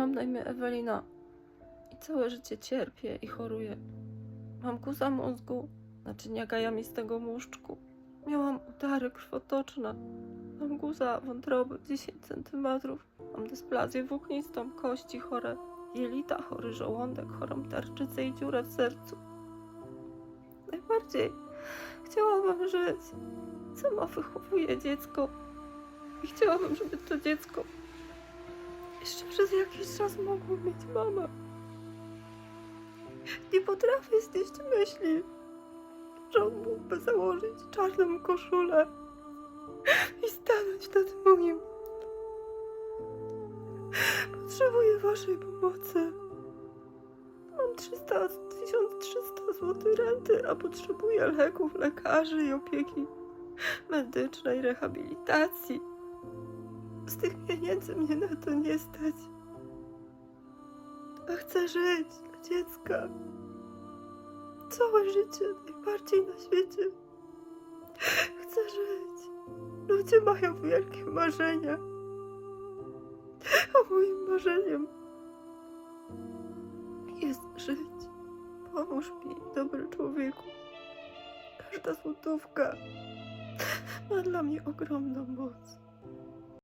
Mam na imię Ewelina i całe życie cierpię i choruję. Mam guza mózgu, naczynia gajamistego muszczku. Miałam udary krwotoczne. Mam guza wątroby 10 cm. Mam dysplazję włóknistą, kości chore, jelita chory, żołądek, chorą tarczycę i dziurę w sercu. Najbardziej chciałabym żyć. Sama wychowuję dziecko i chciałabym, żeby to dziecko jeszcze przez jakiś czas mogło mieć mamę. Nie potrafię znieść myśli, że on mógłby założyć czarną koszulę i stanąć nad moim. Potrzebuję waszej pomocy. Mam 300, 1300 zł renty, a potrzebuję leków, lekarzy i opieki medycznej, rehabilitacji. Z tych pieniędzy mnie na to nie stać. A chcę żyć dla dziecka. Całe życie, najbardziej na świecie. Chcę żyć. Ludzie mają wielkie marzenia. A moim marzeniem jest żyć. Pomóż mi, dobry człowieku. Każda złotówka ma dla mnie ogromną moc.